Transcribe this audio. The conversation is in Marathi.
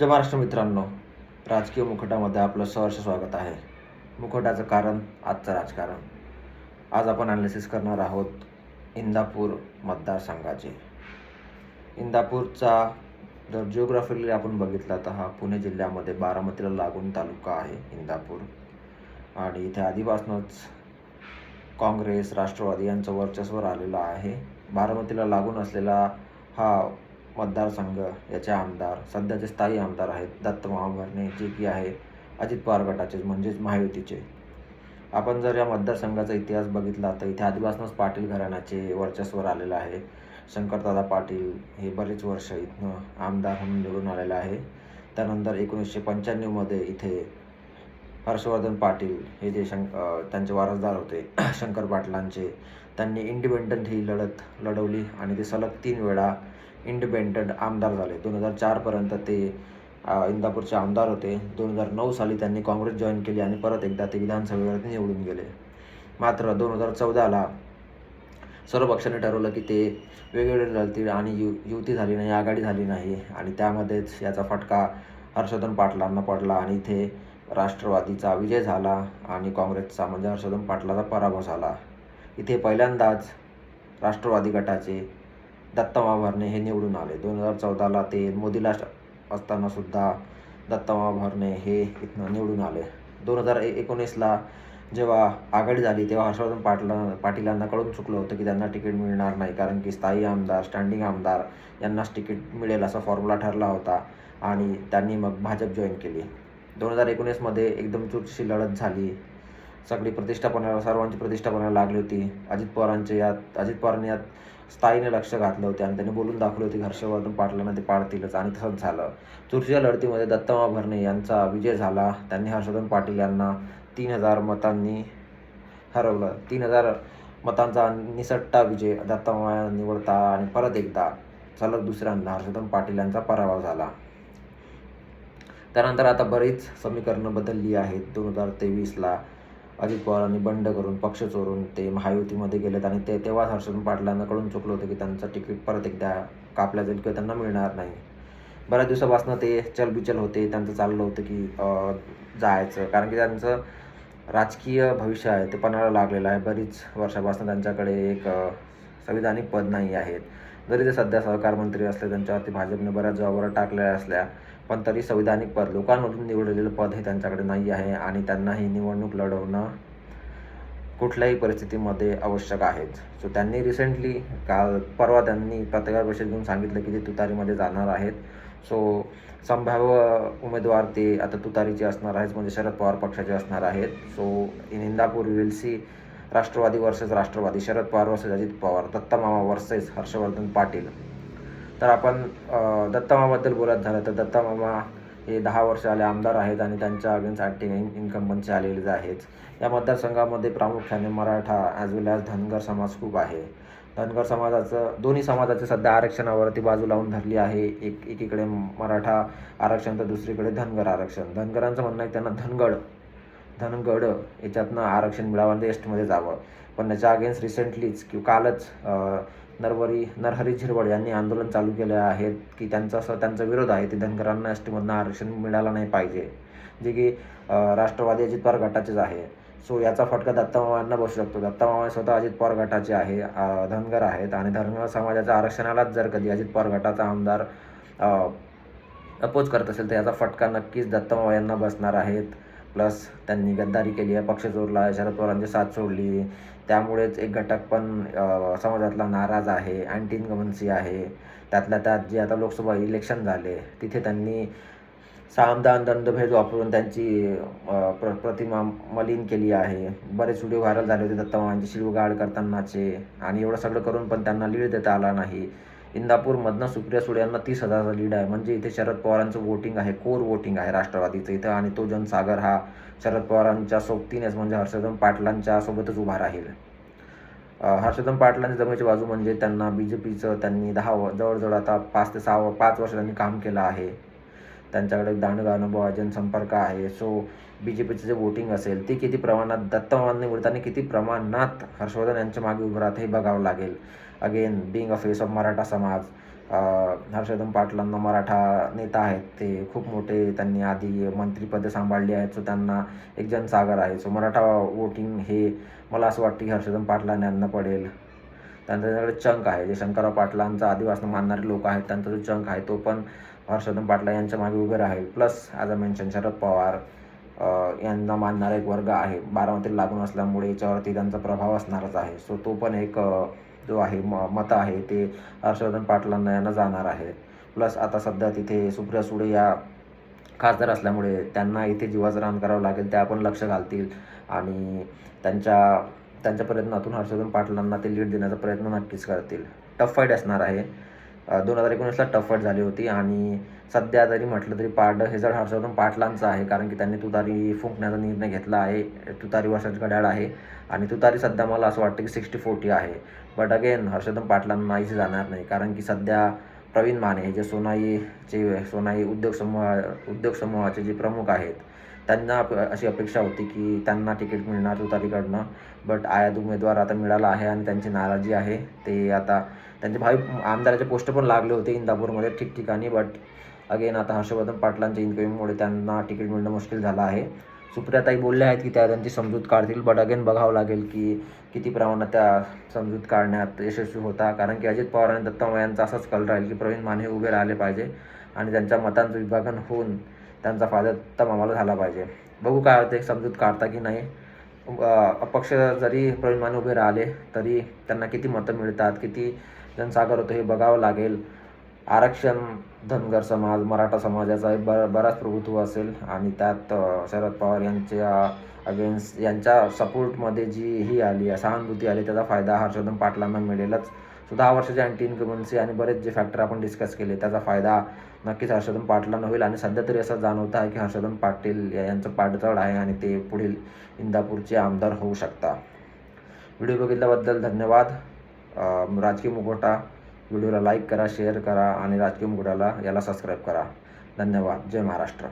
जय महाराष्ट्र मित्रांनो. राजकीय मुखटामध्ये आपलं सहर्ष स्वागत आहे. मुखटाचं कारण आजचं राजकारण. आज आपण ॲनालिसिस करणार आहोत इंदापूर मतदारसंघाचे. इंदापूरचा जर जिओग्राफिकली आपण बघितला तर हा पुणे जिल्ह्यामध्ये बारामतीला लागून तालुका आहे इंदापूर. आणि इथे आधीपासूनच काँग्रेस राष्ट्रवादी यांचं वर्चस्व आलेलं आहे. बारामतीला लागून असलेला हा मतदारसंघ याचे आमदार सध्याचे स्थायी आमदार आहेत दत्त महाभरणे जे की आहे अजित पवार गटाचे म्हणजेच महायुतीचे. आपण जर या मतदारसंघाचा इतिहास बघितला तर इथे आधीपासूनच पाटील घराण्याचे वर्चस्व आलेलं आहे. शंकरदादा पाटील हे बरेच वर्ष इथनं आमदार म्हणून निवडून आलेले आहे. त्यानंतर एकोणीसशे पंच्याण्णवमध्ये इथे हर्षवर्धन पाटील हे जे शंक त्यांचे वारसदार होते शंकर पाटलांचे त्यांनी इंडिपेंडंट ही लढत लढवली आणि ते सलग तीन वेळा इंडिपेंडंट आमदार झाले. दोन हजार चारपर्यंत ते इंदापूरचे आमदार होते. दोन हजार नऊ साली त्यांनी काँग्रेस जॉईन केली आणि परत एकदा ते विधानसभेवरती निवडून गेले. मात्र दोन हजार चौदाला सर्व पक्षाने ठरवलं की ते वेगवेगळे लढतील आणि यु युती झाली नाही आघाडी झाली नाही आणि त्यामध्येच याचा फटका हर्षवर्धन पाटलांना पडला आणि इथे राष्ट्रवादीचा विजय झाला आणि काँग्रेसचा म्हणजे हर्षवर्धन पाटलाचा पराभव झाला. इथे पहिल्यांदाच राष्ट्रवादी गटाचे दत्तामा भरणे हे निवडून आले. दोन हजार चौदाला ते मोदीला असताना सुद्धा दत्तमा भरणे हे इथनं निवडून आले. दोन हजार एकोणीसला जेव्हा आघाडी झाली तेव्हा हर्षवर्धन पाटला पाटीलांना कळून चुकलं होतं की त्यांना तिकीट मिळणार नाही कारण की स्थायी आमदार स्टँडिंग आमदार यांनाच तिकीट मिळेल असा फॉर्म्युला ठरला होता आणि त्यांनी मग भाजप जॉईन केली. दोन हजार एकोणीसमध्ये एकदम चुरशीची लढत झाली. सगळी प्रतिष्ठापना सर्वांची प्रतिष्ठापना लागली होती. अजित पवारांचे यात अजित पवारांनी यात स्थायीने लक्ष घातलं होते आणि त्यांनी बोलून दाखवले होते हर्षवर्धन पाटलांना ते पाडतीलच आणि तसंच झालं. चुरशीच्या लढतीमध्ये दत्तमा भरणे यांचा विजय झाला. त्यांनी हर्षवर्धन पाटील यांना तीन हजार मतांनी हरवलं. तीन हजार मतांचा निसट्टा विजय दत्तमा निवडता आणि परत एकदा सलग दुसऱ्यांदा हर्षवर्धन पाटील यांचा पराभव झाला. त्यानंतर आता बरीच समीकरणं बदलली आहेत. दोन हजार तेवीसला अजित पवारांनी बंड करून पक्ष चोरून ते महायुतीमध्ये गेलेत आणि ते तेव्हाच हर्षवर्धन पाटलांना कळून चुकलं होतं की त्यांचं तिकीट परत एकदा कापल्या जाईल किंवा त्यांना मिळणार नाही. बऱ्याच दिवसापासून ते चलबिचल होते त्यांचं चाललं होतं की जायचं. कारण की त्यांचं राजकीय भविष्य आहे ते पणाला लागलेलं आहे. बरीच वर्षापासून त्यांच्याकडे एक संविधानिक पद नाही आहेत. जरी ते सध्या सहकार मंत्री असले त्यांच्यावरती भाजपने बऱ्याच जबाबदाऱ्या टाकलेल्या असल्या पण तरी संविधानिक पद लोकांमधून निवडलेलं पद हे त्यांच्याकडे नाही आहे आणि त्यांना ही निवडणूक लढवणं कुठल्याही परिस्थितीमध्ये आवश्यक आहेच. सो त्यांनी रिसेंटली काल परवा त्यांनी पत्रकार परिषद घेऊन सांगितलं की ते तुतारीमध्ये जाणार आहेत. सो संभाव्य उमेदवार ते आता तुतारीचे असणार आहेत म्हणजे शरद पवार पक्षाचे असणार आहेत. So in Indapur will see Rashtrawadi versus Rashtrawadi Sharad Pawar versus Ajit Pawar Dattamama versus Harshvardhan Patil. तर आपण दत्तामाबद्दल दत्तमाबद्दल बोलत झालं तर दत्तमामा हे दहा वर्ष आले आमदार आहेत आणि त्यांच्या अगेन्स्ट ॲक्टिंग इन्कम्बन्सी आलेले आहेत. या मतदारसंघामध्ये प्रामुख्याने Maratha as well as Dhangar समाज खूप आहे. धनगर समाजाचं दोन्ही समाजाचे सध्या आरक्षणावरती बाजू लावून धरली आहे. एक एकीकडे मराठा आरक्षण तर दुसरीकडे धनगर आरक्षण. धनगरांचं म्हणणं आहे त्यांना धनगड. धनगड याच्यातनं आरक्षण मिळावं आणि एसटीमध्ये जावं. पण त्याच्या अगेन्स्ट रिसेंटलीच किंवा कालच नरवरी नरहरी झिरवळ यांनी आंदोलन चालू केले आहेत की त्यांचा असं त्यांचा विरोध आहे ते धनगरांना एस टीमधनं आरक्षण मिळालं नाही पाहिजे. जे की राष्ट्रवादी अजित पवार गटाचेच आहे. सो याचा फटका दत्तामामांना बसू शकतो. दत्तामामा स्वतः अजित पवार गटाचे आहे धनगर आहेत आणि धनगर समाजाच्या आरक्षणालाच जर कधी अजित पवार गटाचा आमदार अपोज करत असेल तर याचा फटका नक्कीच दत्तमामा यांना बसणार आहेत. प्लस त्यांनी गद्दारी केली आहे पक्ष चोरला आहे शरद पवारांची साथ सोडली. त्यामुळेच एक घटक पण समाजातला नाराज आहे अँटी इन्कमन्सी आहे. त्यातल्या त्यात जे आता लोकसभा इलेक्शन झाले तिथे त्यांनी सामदान दंडभेद वापरून त्यांची प्र प्रतिमा मलिन केली आहे. बरेच व्हिडिओ व्हायरल झाले होते दत्तमामांची शिवगाड करतानाचे. आणि एवढं सगळं करून पण त्यांना लीड देता आला नाही. इंदापूरमधनं सुप्रिया सुळे यांना तीस हजाराचा लीड आहे. म्हणजे इथे शरद पवारांचं वोटिंग आहे कोर वोटिंग आहे राष्ट्रवादीचं इथं. आणि तो जनसागर हा शरद पवारांच्या सोबतीनेच म्हणजे हर्षवर्धन पाटलांच्या सोबतच उभा राहील. हर्षवर्धन पाटलांच्या जमेची बाजू म्हणजे त्यांना बी जे पीचं त्यांनी दहा व- जवळजवळ आता पाच ते सहा व- पाच वर्ष त्यांनी काम केलं आहे. त्यांच्याकडे दांडगा अनुभव आहे जनसंपर्क आहे. सो बी जे पीचं जे वोटिंग असेल ते किती प्रमाणात दत्तमामांनी मिळताना किती प्रमाणात हर्षवर्धन यांच्या मागे उभं राहतं हे बघावं लागेल. Again being a face of Maratha समाज अ, हर्षवर्धन पाटलांना मराठा नेता आहेत ते खूप मोठे त्यांनी आधी मंत्रिपदे सांभाळली आहेत. सो त्यांना एक जनसागर आहे. सो मराठा वोटिंग हे मला असं वाटतं की हर्षवर्धन पाटलांना यांना पडेल. त्यांच्याकडे चंक आहे. जे शंकरराव पाटलांचा आदिवासनं मानणारे लोक आहेत त्यांचा जो चंक आहे तो पण हर्षवर्धन पाटला यांच्या मागे उभे राहील. Plus as I mention Sharad Pawar uh, यांना मानणारा एक वर्ग आहे. बारामतीला लागून असल्यामुळे याच्यावरती त्यांचा प्रभाव असणारच आहे. सो तो पण एक uh, जो आहे म मतं आहे ते हर्षवर्धन पाटलांना यांना जाणार आहे. प्लस आता सध्या तिथे सुप्रिया सुळे या खासदार असल्यामुळे त्यांना इथे जीवाचं रान करावं लागेल त्या पण लक्ष घालतील. आणि त्यांच्या त्यांच्या प्रयत्नातून हर्षवर्धन पाटलांना ते लीड देण्याचा प्रयत्न नक्कीच करतील. टफ फाईट असणार आहे. दोन हजार एकोणीसला टफ फाईट झाली होती आणि सध्या जरी म्हटलं तरी पाड हे जड हर्षवर्धन पाटलांचं आहे कारण की त्यांनी तुतारी फुंकण्याचा निर्णय घेतला आहे. तुतारी वर्षाची घड्याळ आहे. आणि तुतारी सध्या मला असं वाटतं की सिक्स्टी फोर्टी आहे. बट अगेन हर्षदम पाटलांना नाहीच जाणार नाही. कारण की सध्या प्रवीण माने जे सोनाईचे सोनाई उद्योग समूह उद्योग समूहाचे जे प्रमुख आहेत त्यांना अशी अपेक्षा होती की त्यांना तिकीट मिळणार तुतारीकडनं बट आयात उमेदवार आता मिळाला आहे आणि त्यांची नाराजी आहे. ते आता त्यांचे भावी आमदाराचे पोस्ट पण लागले होते इंदापूरमध्ये ठिकठिकाणी. बट अगेन आता हर्षवर्धन पाटलांच्या इन्क्वेरीमुळे त्यांना तिकीट मिळणं मुश्किल झालं आहे. सुप्रियाताई बोलल्या आहेत की त्या त्यांची समजूत काढतील बट अगेन बघावं लागेल की किती प्रमाणात त्या समजूत काढण्यात यशस्वी होता. कारण की अजित पवार आणि दत्ता यांचा असाच कल राहील की प्रवीण माने उभे राहिले पाहिजे आणि त्यांच्या मतांचं विभागन होऊन त्यांचा फायदा दत्ता मामाला झाला पाहिजे. बघू काय होते समजूत काढता की नाही. अपक्ष जरी प्रवीण माने उभे राहिले तरी त्यांना किती मतं मिळतात किती जनसागर होतं हे बघावं लागेल. आरक्षण धनगर समाज मराठा समाजाचा एक बराच प्रभुत्व असेल. आणि त्यात शरद पवार यांच्या अगेन्स्ट यांच्या सपोर्टमध्ये जी ही आली आहे सहानुभूती आली त्याचा फायदा हर्षवर्धन पाटलांना मिळेलच. सो दहा वर्षाची अँटी इन्कमन्सी आणि बरेच जे फॅक्टर आपण डिस्कस केले त्याचा फायदा नक्कीच हर्षवर्धन पाटलांना होईल. आणि सध्या तरी असं जाणवतं आहे की हर्षवर्धन पाटील या- यांचं पाठजड आहे आणि ते पुढील इंदापूरचे आमदार होऊ शकता. व्हिडिओ बघितल्याबद्दल धन्यवाद. राजकीय मुखोटा व्हिडिओला लाईक करा शेअर करा आणि राजकीय मुकुटाला याला सबस्क्राईब करा. धन्यवाद. जय महाराष्ट्र.